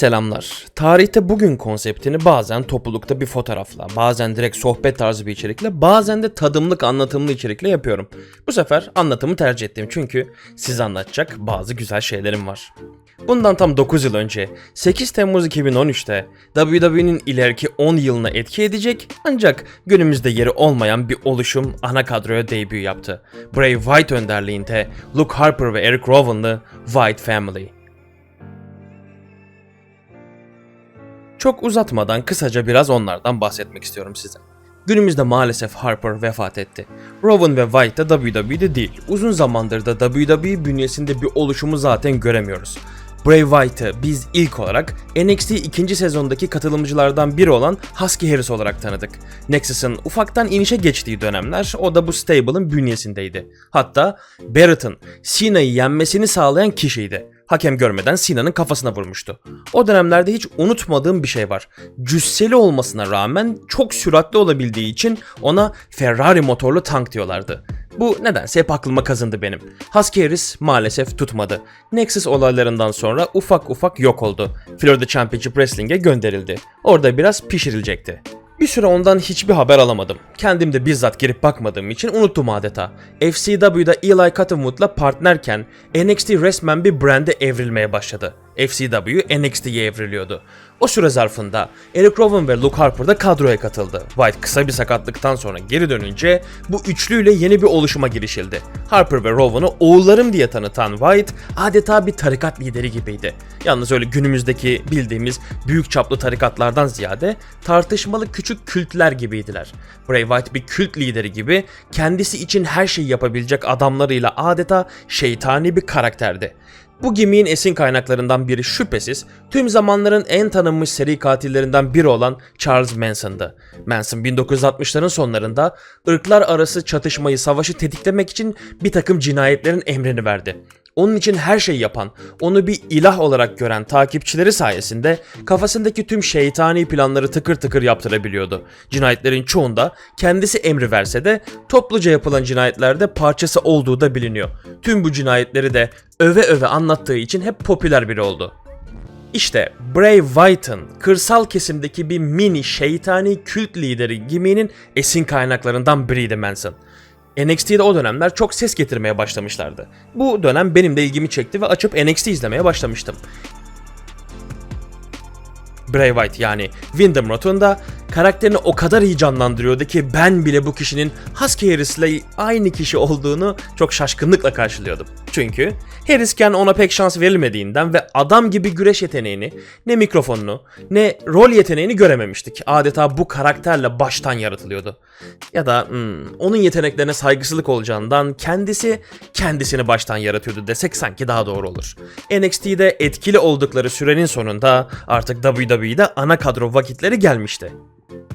Selamlar. Tarihte bugün konseptini bazen toplulukta bir fotoğrafla, bazen direkt sohbet tarzı bir içerikle, bazen de tadımlık anlatımlı içerikle yapıyorum. Bu sefer anlatımı tercih ettim çünkü size anlatacak bazı güzel şeylerim var. Bundan tam 9 yıl önce 8 Temmuz 2013'te WWE'nin ileriki 10 yılına etki edecek ancak günümüzde yeri olmayan bir oluşum ana kadroya debut yaptı. Bray Wyatt önderliğinde Luke Harper ve Eric Rowan'lı Wyatt Family. Çok uzatmadan kısaca biraz onlardan bahsetmek istiyorum size. Günümüzde maalesef Harper vefat etti. Rowan ve White da WWE'de değil. Uzun zamandır da WWE bünyesinde bir oluşumu zaten göremiyoruz. Bray Wyatt'ı biz ilk olarak NXT ikinci sezondaki katılımcılardan biri olan Husky Harris olarak tanıdık. Nexus'ın ufaktan inişe geçtiği dönemler o da bu stable'ın bünyesindeydi. Hatta Barrett'ın Cena'yı yenmesini sağlayan kişiydi. Hakem görmeden Sina'nın kafasına vurmuştu. O dönemlerde hiç unutmadığım bir şey var. Cüsseli olmasına rağmen çok süratli olabildiği için ona Ferrari motorlu tank diyorlardı. Bu nedense hep aklıma kazındı benim. Husky maalesef tutmadı. Nexus olaylarından sonra ufak ufak yok oldu. Florida Championship Wrestling'e gönderildi. Orada biraz pişirilecekti. Bir süre ondan hiçbir haber alamadım. Kendim de bizzat girip bakmadığım için unuttum adeta. FCW'da Eli Cottonwood'la partnerken NXT resmen bir brand'e evrilmeye başladı. FCW NXT'ye evriliyordu. O süre zarfında Eric Rowan ve Luke Harper da kadroya katıldı. White kısa bir sakatlıktan sonra geri dönünce bu üçlüyle yeni bir oluşuma girişildi. Harper ve Rowan'ı oğullarım diye tanıtan White adeta bir tarikat lideri gibiydi. Yalnız öyle günümüzdeki bildiğimiz büyük çaplı tarikatlardan ziyade tartışmalı küçük kültler gibiydiler. Bray Wyatt bir kült lideri gibi kendisi için her şeyi yapabilecek adamlarıyla adeta şeytani bir karakterdi. Bu gemiğin esin kaynaklarından biri şüphesiz tüm zamanların en tanınmış seri katillerinden biri olan Charles Manson'dı. Manson 1960'ların sonlarında ırklar arası çatışmayı, savaşı tetiklemek için bir takım cinayetlerin emrini verdi. Onun için her şeyi yapan, onu bir ilah olarak gören takipçileri sayesinde kafasındaki tüm şeytani planları tıkır tıkır yaptırabiliyordu. Cinayetlerin çoğunda kendisi emri verse de topluca yapılan cinayetlerde parçası olduğu da biliniyor. Tüm bu cinayetleri de öve öve anlattığı için hep popüler biri oldu. İşte Bray Wyatt'ın kırsal kesimdeki bir mini şeytani kült lideri gimi'nin esin kaynaklarından biriydi Manson. NXT'de o dönemler çok ses getirmeye başlamışlardı. Bu dönem benim de ilgimi çekti ve açıp NXT izlemeye başlamıştım. Bray Wyatt yani Wyndham Rotunda karakterini o kadar iyi canlandırıyordu ki ben bile bu kişinin Husky Harris'le aynı kişi olduğunu çok şaşkınlıkla karşılıyordum. Çünkü Harrisken ona pek şans verilmediğinden ve adam gibi güreş yeteneğini, ne mikrofonunu, ne rol yeteneğini görememiştik. Adeta bu karakterle baştan yaratılıyordu. Ya da hmm, onun yeteneklerine saygısızlık olacağından kendisi kendisini baştan yaratıyordu desek sanki daha doğru olur. NXT'de etkili oldukları sürenin sonunda artık WWE'de ana kadro vakitleri gelmişti.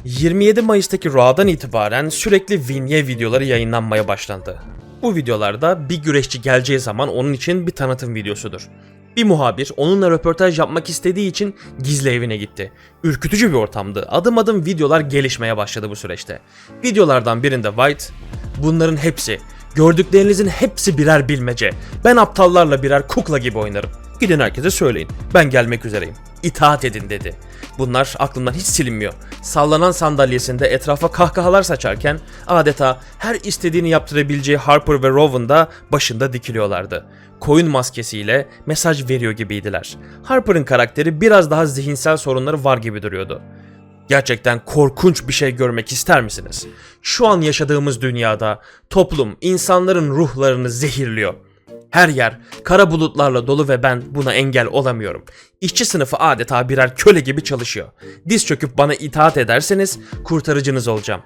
27 Mayıs'taki Raw'dan itibaren sürekli Vinye videoları yayınlanmaya başlandı. Bu videolarda bir güreşçi geleceği zaman onun için bir tanıtım videosudur. Bir muhabir onunla röportaj yapmak istediği için gizli evine gitti. Ürkütücü bir ortamdı. Adım adım videolar gelişmeye başladı bu süreçte. Videolardan birinde White, bunların hepsi, gördüklerinizin hepsi birer bilmece. Ben aptallarla birer kukla gibi oynarım. Gidin herkese söyleyin. Ben gelmek üzereyim. İtaat edin dedi. Bunlar aklımdan hiç silinmiyor. Sallanan sandalyesinde etrafa kahkahalar saçarken adeta her istediğini yaptırabileceği Harper ve Rowan da başında dikiliyorlardı. Koyun maskesiyle mesaj veriyor gibiydiler. Harper'ın karakteri biraz daha zihinsel sorunları var gibi duruyordu. Gerçekten korkunç bir şey görmek ister misiniz? Şu an yaşadığımız dünyada toplum insanların ruhlarını zehirliyor. Her yer kara bulutlarla dolu ve ben buna engel olamıyorum. İşçi sınıfı adeta birer köle gibi çalışıyor. Diz çöküp bana itaat ederseniz kurtarıcınız olacağım.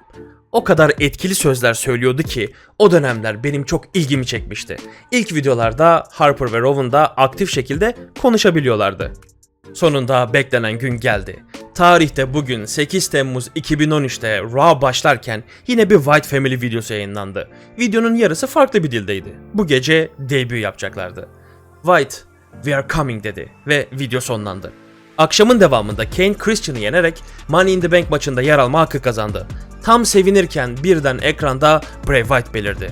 O kadar etkili sözler söylüyordu ki o dönemler benim çok ilgimi çekmişti. İlk videolarda Harper ve Rowan da aktif şekilde konuşabiliyorlardı. Sonunda beklenen gün geldi. Tarihte bugün 8 Temmuz 2013'te Raw başlarken yine bir White Family videosu yayınlandı. Videonun yarısı farklı bir dildeydi. Bu gece debut yapacaklardı. White, we are coming dedi ve video sonlandı. Akşamın devamında Kane Christian'ı yenerek Money in the Bank maçında yer alma hakkı kazandı. Tam sevinirken birden ekranda Bray Wyatt belirdi.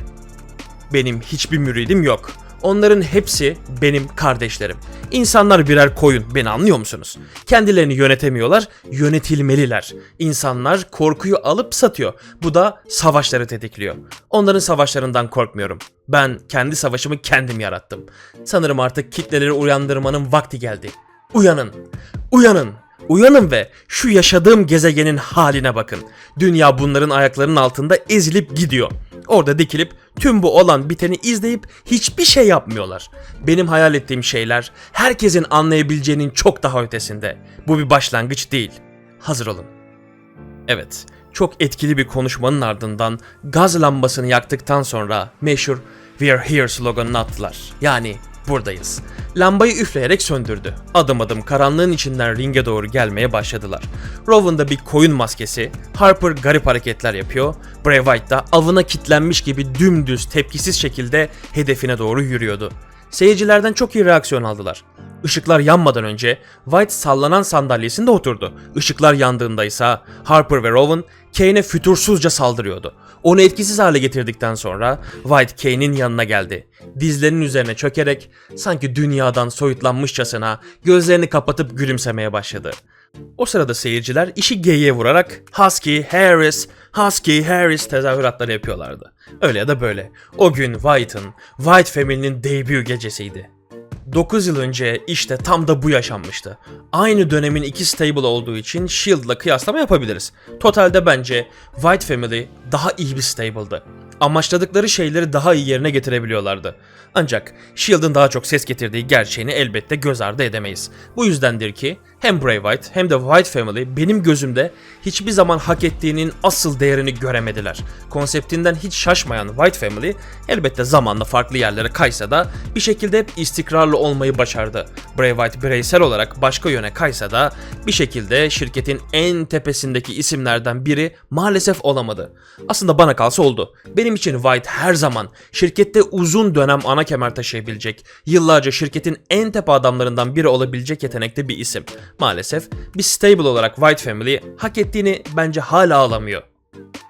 Benim hiçbir müridim yok. Onların hepsi benim kardeşlerim. İnsanlar birer koyun, beni anlıyor musunuz? Kendilerini yönetemiyorlar, yönetilmeliler. İnsanlar korkuyu alıp satıyor. Bu da savaşları tetikliyor. Onların savaşlarından korkmuyorum. Ben kendi savaşımı kendim yarattım. Sanırım artık kitleleri uyandırmanın vakti geldi. Uyanın, uyanın. Uyanın ve şu yaşadığım gezegenin haline bakın. Dünya bunların ayaklarının altında ezilip gidiyor. Orada dikilip tüm bu olan biteni izleyip hiçbir şey yapmıyorlar. Benim hayal ettiğim şeyler herkesin anlayabileceğinin çok daha ötesinde. Bu bir başlangıç değil. Hazır olun. Evet, çok etkili bir konuşmanın ardından gaz lambasını yaktıktan sonra meşhur We are here sloganını attılar. Yani buradayız. Lambayı üfleyerek söndürdü. Adım adım karanlığın içinden ringe doğru gelmeye başladılar. Rowan da bir koyun maskesi, Harper garip hareketler yapıyor, Bray Wyatt da avına kitlenmiş gibi dümdüz tepkisiz şekilde hedefine doğru yürüyordu. Seyircilerden çok iyi reaksiyon aldılar. Işıklar yanmadan önce White sallanan sandalyesinde oturdu. Işıklar yandığında ise Harper ve Rowan Kane'e fütursuzca saldırıyordu. Onu etkisiz hale getirdikten sonra White Kane'in yanına geldi. Dizlerinin üzerine çökerek sanki dünyadan soyutlanmışçasına gözlerini kapatıp gülümsemeye başladı. O sırada seyirciler işi geyiğe vurarak Husky Harris, Husky Harris tezahüratları yapıyorlardı. Öyle ya da böyle. O gün White'ın, White Family'nin debut gecesiydi. 9 yıl önce işte tam da bu yaşanmıştı. Aynı dönemin iki stable olduğu için Shield'la kıyaslama yapabiliriz. Totalde bence White Family daha iyi bir stable'dı. Amaçladıkları şeyleri daha iyi yerine getirebiliyorlardı. Ancak Shield'ın daha çok ses getirdiği gerçeğini elbette göz ardı edemeyiz. Bu yüzdendir ki hem Bray Wyatt hem de White Family benim gözümde hiçbir zaman hak ettiğinin asıl değerini göremediler. Konseptinden hiç şaşmayan White Family elbette zamanla farklı yerlere kaysa da bir şekilde hep istikrarlı olmayı başardı. Bray Wyatt bireysel olarak başka yöne kaysa da bir şekilde şirketin en tepesindeki isimlerden biri maalesef olamadı. Aslında bana kalsa oldu. Benim için White her zaman şirkette uzun dönem ana kemer taşıyabilecek, yıllarca şirketin en tepe adamlarından biri olabilecek yetenekte bir isim. Maalesef bir stable olarak White Family hak ettiğini bence hala alamıyor.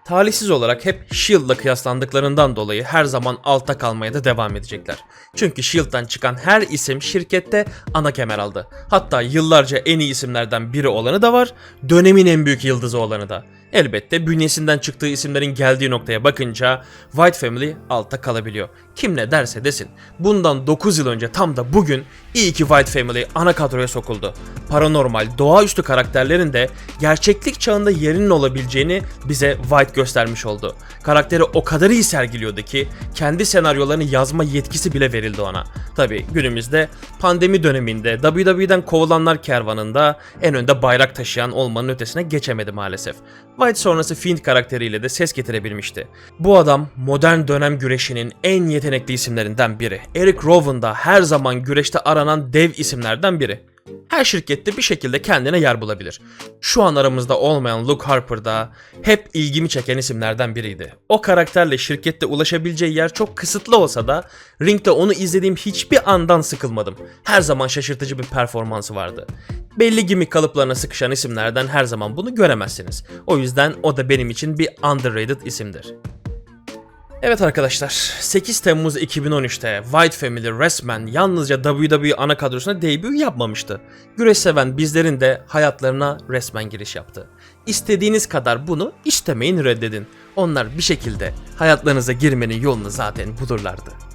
Talihsiz olarak hep Shield'la kıyaslandıklarından dolayı her zaman altta kalmaya da devam edecekler. Çünkü Shield'dan çıkan her isim şirkette ana kemer aldı. Hatta yıllarca en iyi isimlerden biri olanı da var, dönemin en büyük yıldızı olanı da. Elbette bünyesinden çıktığı isimlerin geldiği noktaya bakınca White Family altta kalabiliyor. Kim ne derse desin. Bundan 9 yıl önce tam da bugün iyi ki White Family ana kadroya sokuldu. Paranormal, doğaüstü karakterlerin de gerçeklik çağında yerinin olabileceğini bize White göstermiş oldu. Karakteri o kadar iyi sergiliyordu ki kendi senaryolarını yazma yetkisi bile verildi ona. Tabi günümüzde pandemi döneminde WWE'den kovulanlar kervanında en önde bayrak taşıyan olmanın ötesine geçemedi maalesef. White sonrası Fiend karakteriyle de ses getirebilmişti. Bu adam modern dönem güreşinin en yetenekli isimlerinden biri. Eric Rowan da her zaman güreşte aranan dev isimlerden biri. Her şirkette bir şekilde kendine yer bulabilir. Şu an aramızda olmayan Luke Harper da hep ilgimi çeken isimlerden biriydi. O karakterle şirkette ulaşabileceği yer çok kısıtlı olsa da ringde onu izlediğim hiçbir andan sıkılmadım. Her zaman şaşırtıcı bir performansı vardı. Belli gimmick kalıplarına sıkışan isimlerden her zaman bunu göremezsiniz. O yüzden o da benim için bir underrated isimdir. Evet arkadaşlar, 8 Temmuz 2013'te White Family resmen yalnızca WWE ana kadrosuna debut yapmamıştı. Güreş seven bizlerin de hayatlarına resmen giriş yaptı. İstediğiniz kadar bunu istemeyin reddedin. Onlar bir şekilde hayatlarınıza girmenin yolunu zaten bulurlardı.